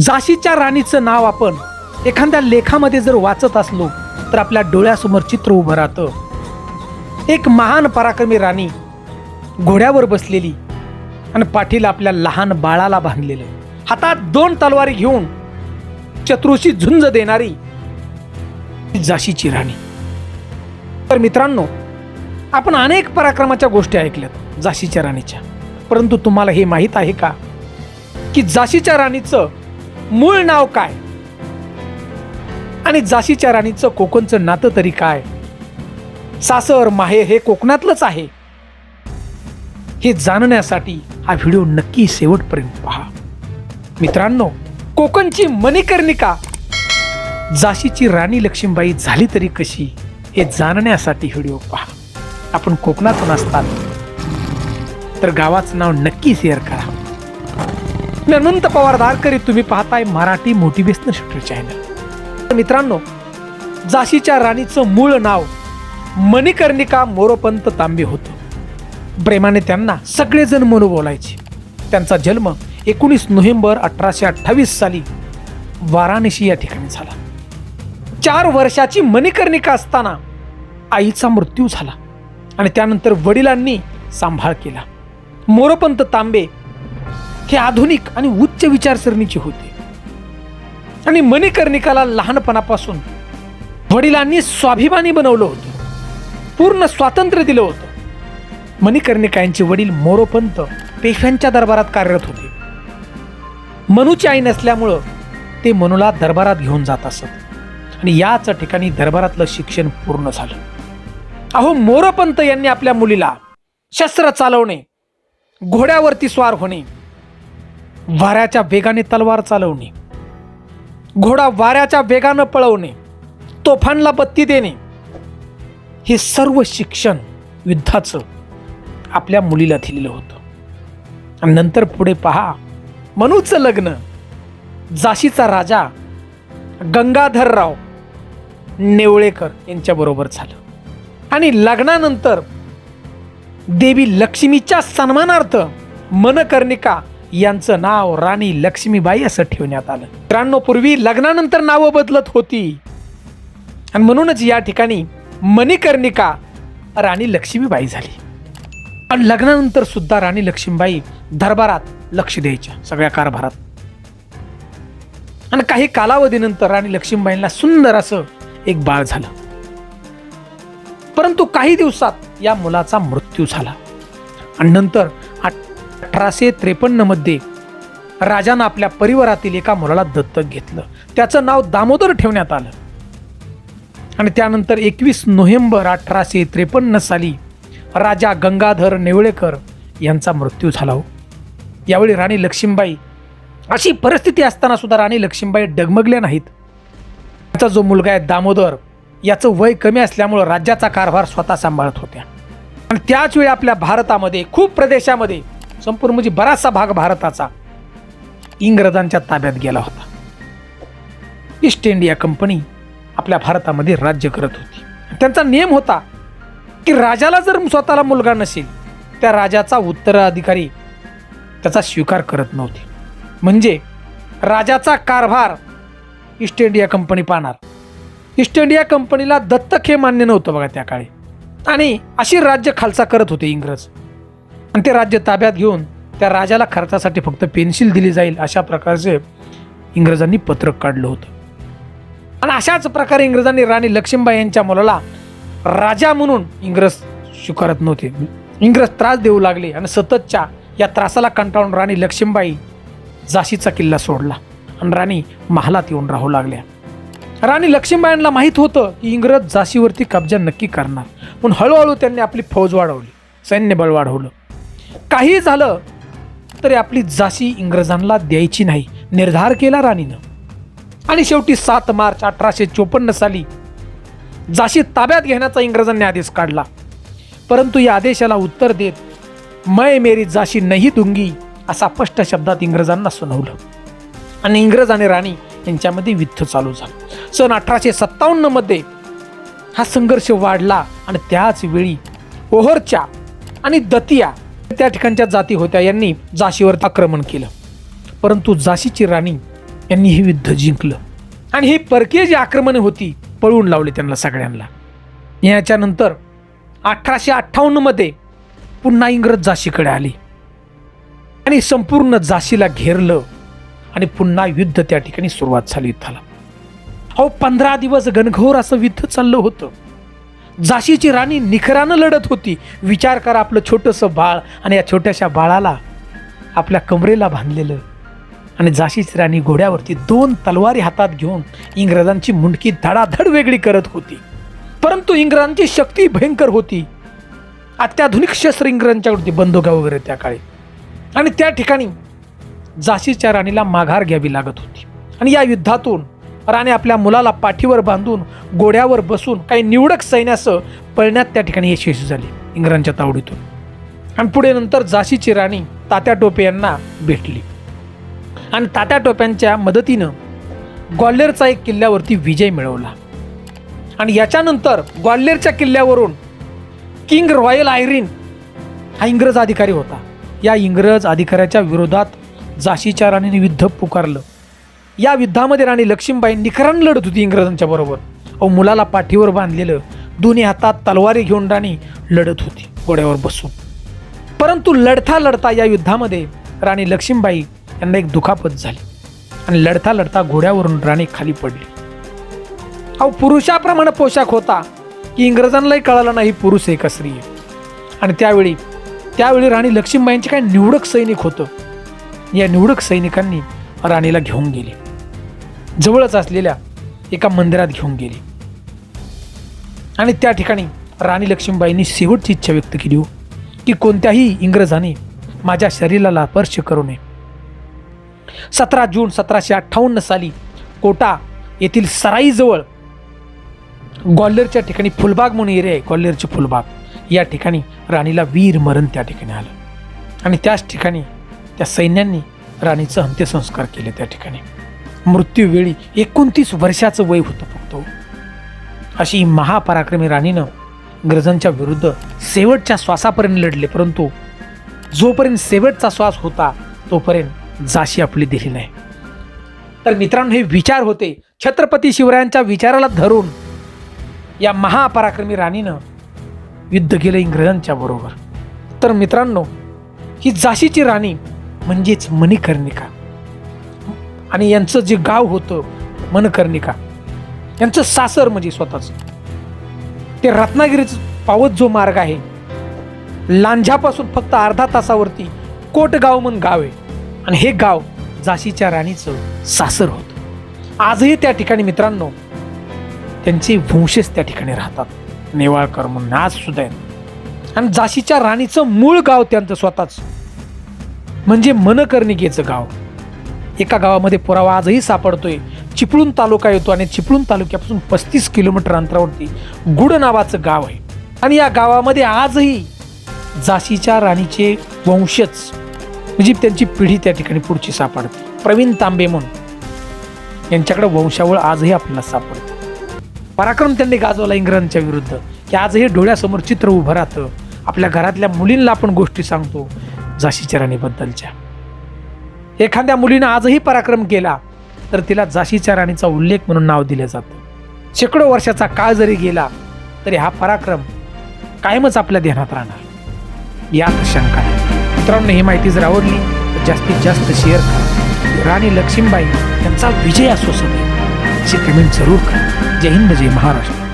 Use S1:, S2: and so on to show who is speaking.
S1: झाशीच्या राणीचं नाव आपण एखाद्या लेखामध्ये जर वाचत असलो तर आपल्या डोळ्यासमोर चित्र उभं राहतं. एक महान पराक्रमी राणी घोड्यावर बसलेली आणि पाठीला आपल्या लहान बाळाला बांधलेलं. हातात दोन तलवारी घेऊन चत्रुशी झुंज देणारी झाशीची राणी. तर मित्रांनो आपण अनेक पराक्रमाच्या गोष्टी ऐकल्यात झाशीच्या राणीच्या. परंतु तुम्हाला हे माहीत आहे का? की झाशीच्या राणीचं मूळ नाव काय? आणि झाशीच्या राणीचं कोकणचं नातं तरी काय? सासर माहेर हे कोकणातलंच आहे. हे जाणण्यासाठी हा व्हिडिओ नक्की शेवटपर्यंत पहा. मित्रांनो कोकणची मणिकर्णिका झाशीची राणी लक्ष्मीबाई झाली तरी कशी हे जाणण्यासाठी व्हिडिओ पहा. आपण कोकणातून असतात तर गावाचं नाव नक्की शेअर करा. मी अनंत पवार दारकरी तुम्ही पाहताय मराठी मोटिवेशनल शूटर चॅनल तर मित्रांनो झाशीच्या राणीचं मूळ नाव मणिकर्णिका मोरोपंत तांबे होतं. प्रेमाने त्यांना सगळेजण म्हणू बोलायचे. त्यांचा जन्म एकोणीस नोव्हेंबर अठराशे अठ्ठावीस साली वाराणसी या ठिकाणी झाला. चार वर्षाची मणिकर्णिका असताना आईचा मृत्यू झाला आणि त्यानंतर वडिलांनी सांभाळ केला. मोरोपंत तांबे हे आधुनिक आणि उच्च विचारसरणीचे होते. आणि मणिकर्णिकाला लहानपणापासून वडिलांनी स्वाभिमानी बनवलं होतं. पूर्ण स्वातंत्र्य दिलं होतं. मणिकर्णिका यांचे वडील मोरोपंत पेशव्यांच्या दरबारात कार्यरत होते. मनूची आई नसल्यामुळं ते मनूला दरबारात घेऊन जात असत. आणि याच ठिकाणी दरबारातलं शिक्षण पूर्ण झालं. अहो मोरोपंत यांनी आपल्या मुलीला शस्त्र चालवणे घोड्यावरती स्वार होणे वाऱ्याच्या वेगाने तलवार चालवणे. घोडा वाऱ्याच्या वेगानं पळवणे तोफानला बत्ती देणे. हे सर्व शिक्षण युद्धाचं आपल्या मुलीला दिलेलं होतं. आणि नंतर पुढे पहा मनूचं लग्न झाशीचा राजा गंगाधरराव नेवळेकर यांच्याबरोबर झालं. आणि लग्नानंतर देवी लक्ष्मीच्या सन्मानार्थ मनकर्णिका यांचं नाव राणी लक्ष्मीबाई असं ठेवण्यात आलं. मित्रांनो पूर्वी लग्नानंतर नावं बदलत होती. आणि म्हणूनच या ठिकाणी मणिकर्णिका राणी लक्ष्मीबाई झाली. आणि लग्नानंतर सुद्धा राणी लक्ष्मीबाई दरबारात लक्ष द्यायच्या सगळ्या कारभारात. आणि काही कालावधीनंतर राणी लक्ष्मीबाईंना सुंदर असं एक बाळ झालं. परंतु काही दिवसात या मुलाचा मृत्यू झाला. आणि नंतर अठराशे त्रेपन्नमध्ये राजानं आपल्या परिवारातील एका मुलाला दत्तक घेतलं. त्याचं नाव दामोदर ठेवण्यात आलं. आणि त्यानंतर एकवीस नोव्हेंबर अठराशे त्रेपन्न साली राजा गंगाधर नेवळेकर यांचा मृत्यू झाला हो. यावेळी राणी लक्ष्मीबाई अशी परिस्थिती असताना सुद्धा राणी लक्ष्मीबाई डगमगल्या नाहीत. त्याचा जो मुलगा आहे दामोदर याचं वय कमी असल्यामुळं राज्याचा कारभार स्वतः सांभाळत होत्या. आणि त्याच वेळी आपल्या भारतामध्ये खूप प्रदेशामध्ये संपूर्ण म्हणजे बराचसा भाग भारताचा इंग्रजांच्या ताब्यात गेला होता. ईस्ट इंडिया कंपनी आपल्या भारतामध्ये राज्य करत होती. त्यांचा नियम होता की राजाला जर स्वतःला मुलगा नसेल त्या राजाचा उत्तराधिकारी त्याचा स्वीकार करत नव्हते. म्हणजे राजाचा कारभार ईस्ट इंडिया कंपनी पाहणार. ईस्ट इंडिया कंपनीला दत्तक हे मान्य नव्हतं बघा त्या काळी. आणि अशी राज्य खालसा करत होते इंग्रज. आणि ते राज्य ताब्यात घेऊन त्या राजाला खर्चासाठी फक्त पेन्सिल दिली जाईल अशा प्रकारचे इंग्रजांनी पत्रक काढलं होतं. आणि अशाच प्रकारे इंग्रजांनी राणी लक्ष्मीबाई यांच्या मुलाला राजा म्हणून इंग्रज स्वीकारत नव्हते. इंग्रज त्रास देऊ लागले आणि सततच्या या त्रासाला कंटाळून राणी लक्ष्मीबाई झाशीचा किल्ला सोडला आणि राणी महालात येऊन राहू लागल्या. राणी लक्ष्मीबाईंना माहीत होतं की इंग्रज झाशीवरती कब्जा नक्की करणार. पण हळूहळू त्यांनी आपली फौज वाढवली. सैन्यबळ वाढवलं. काही झालं तरी आपली झाशी इंग्रजांना द्यायची नाही निर्धार केला राणीनं. आणि शेवटी सात मार्च अठराशे चोपन्न साली झाशी ताब्यात घेण्याचा इंग्रजांनी आदेश काढला. परंतु या आदेशाला उत्तर देत मै मेरी झाशी नाही दुंगी असा स्पष्ट शब्दात इंग्रजांना सुनावलं. आणि इंग्रज आणि राणी यांच्यामध्ये युद्ध चालू झालं. सन अठराशे सत्तावन्नमध्ये हा संघर्ष वाढला आणि त्याच वेळी ओहरच्या आणि दतिया त्या ठिकाणच्या जाती होत्या. यांनी झाशीवर आक्रमण केलं. परंतु झाशीची राणी यांनी हे युद्ध जिंकलं. आणि ही परकीय जी आक्रमणे होती पळवून लावली त्यांना सगळ्यांना. याच्यानंतर अठराशे अठ्ठावन्नमध्ये पुन्हा इंग्रज झाशीकडे आली. आणि संपूर्ण झाशीला घेरलं आणि पुन्हा युद्ध त्या ठिकाणी सुरुवात झाली युद्धाला अहो पंधरा दिवस घनघोर असं युद्ध चाललं होतं. झाशीची राणी निखरानं लढत होती. विचार करा आपलं छोटंसं बाळ आणि या छोट्याशा बाळाला आपल्या कमरेला बांधलेलं. आणि झाशीची राणी घोड्यावरती दोन तलवारी हातात घेऊन इंग्रजांची मुंडकी धडाधड वेगळी करत होती. परंतु इंग्रजांची शक्ती भयंकर होती. अत्याधुनिक शस्त्र इंग्रजांच्याकडती बंदुका वगैरे त्या काळी. आणि त्या ठिकाणी झाशीच्या राणीला माघार घ्यावी लागत होती. आणि या युद्धातून राणे आपल्या मुलाला पाठीवर बांधून घोड्यावर बसून काही निवडक सैन्यासह पळण्यात त्या ठिकाणी यशस्वी झाली इंग्रजांच्या तावडीतून. आणि पुढे नंतर झाशीची राणी तात्या टोपे यांना भेटली. आणि तात्या टोप्यांच्या मदतीनं ग्वाल्हेरचा एक किल्ल्यावरती विजय मिळवला. आणि याच्यानंतर ग्वाल्हेरच्या किल्ल्यावरून किंग रॉयल आयरीन हा इंग्रज अधिकारी होता. या इंग्रज अधिकाऱ्याच्या विरोधात झाशीच्या राणीने युद्ध पुकारलं. या युद्धामध्ये राणी लक्ष्मीबाई निखरान लढत होती इंग्रजांच्या बरोबर. अहो मुलाला पाठीवर बांधलेलं दोन्ही हातात तलवारी घेऊन राणी लढत होती घोड्यावर बसून. परंतु लढता लढता या युद्धामध्ये राणी लक्ष्मीबाई यांना एक दुखापत झाली आणि लढता लढता घोड्यावरून राणी खाली पडली. अहो पुरुषाप्रमाणे पोशाख होता की इंग्रजांनाही कळालं नाही पुरुष एक स्त्री आहे. आणि त्यावेळी त्यावेळी राणी लक्ष्मीबाईंचे काही निवडक सैनिक होतं. या निवडक सैनिकांनी राणीला घेऊन गेले. जवळच असलेल्या एका मंदिरात घेऊन गेले. आणि त्या ठिकाणी राणी लक्ष्मीबाईंनी शेवटची इच्छा व्यक्त केली हो की कोणत्याही इंग्रजाने माझ्या शरीराला स्पर्श करू नये. सतरा जून सतराशे अठ्ठावन्न साली कोटा येथील सराईजवळ ग्वाल्हेरच्या ठिकाणी फुलबाग म्हणून एरिया आहे ग्वाल्हेरची फुलबाग. या ठिकाणी राणीला वीर मरण त्या ठिकाणी आलं. आणि त्याच ठिकाणी त्या सैन्यांनी राणीचं अंत्यसंस्कार केले त्या ठिकाणी. मृत्यूवेळी एकोणतीस वर्षाचं वय होतं फक्त. अशी महापराक्रमी राणीनं इंग्रजांच्या विरुद्ध शेवटच्या श्वासापर्यंत लढले परंतु जोपर्यंत शेवटचा श्वास होता तोपर्यंत जाशी आपली दिली नाही. तर मित्रांनो हे विचार होते छत्रपती शिवरायांच्या विचाराला धरून या महापराक्रमी राणीनं युद्ध केलं इंग्रजांच्या बरोबर. तर मित्रांनो ही झाशीची राणी म्हणजेच मणिकर्णिका. आणि यांचं जे गाव होतं मनकर्णिका यांचं सासर म्हणजे स्वतःच. ते रत्नागिरीच पावत जो मार्ग आहे लांझ्यापासून फक्त अर्धा तासावरती कोटगाव म्हणून गाव आहे. आणि हे गाव झाशीच्या राणीचं सासर होतं. आजही त्या ठिकाणी मित्रांनो त्यांचे वंशज त्या ठिकाणी राहतात. नेवाळकर म्हणून आज सुद्धा आहेत. आणि झाशीच्या राणीचं मूळ गाव त्यांचं स्वतःच. म्हणजे मनकर्णिकेचं गाव. एका गावामध्ये पुरावा आजही सापडतोय. चिपळूण तालुका येतो आणि चिपळूण तालुक्यापासून पस्तीस किलोमीटर अंतरावरती गुड नावाचं गाव आहे. आणि या गावामध्ये आजही झाशीच्या राणीचे वंशज म्हणजे त्यांची पिढी त्या ठिकाणी पुढची सापडते. प्रवीण तांबे म्हणून. यांच्याकडे वंशावळ आजही आपल्याला सापडते. पराक्रम त्यांनी गाजवला इंग्रजांच्या विरुद्ध. की आजही डोळ्यासमोर चित्र उभं राहतं. आपल्या घरातल्या मुलींना आपण गोष्टी सांगतो झाशीच्या राणीबद्दलच्या. एखाद्या मुलीनं आजही पराक्रम केला तर तिला झाशीच्या राणीचा उल्लेख म्हणून नाव दिलं जातं. शेकडो वर्षाचा काळ जरी गेला तरी हा पराक्रम कायमच आपल्या ध्यानात राहणार. यात शंका नाही मित्रांनो ही माहिती जर आवडली तर जास्तीत जास्त शेअर करा. राणी लक्ष्मीबाई यांचा विजय असो सगळे. अशी कमेंट जरूर करा. जय हिंद जय महाराष्ट्र.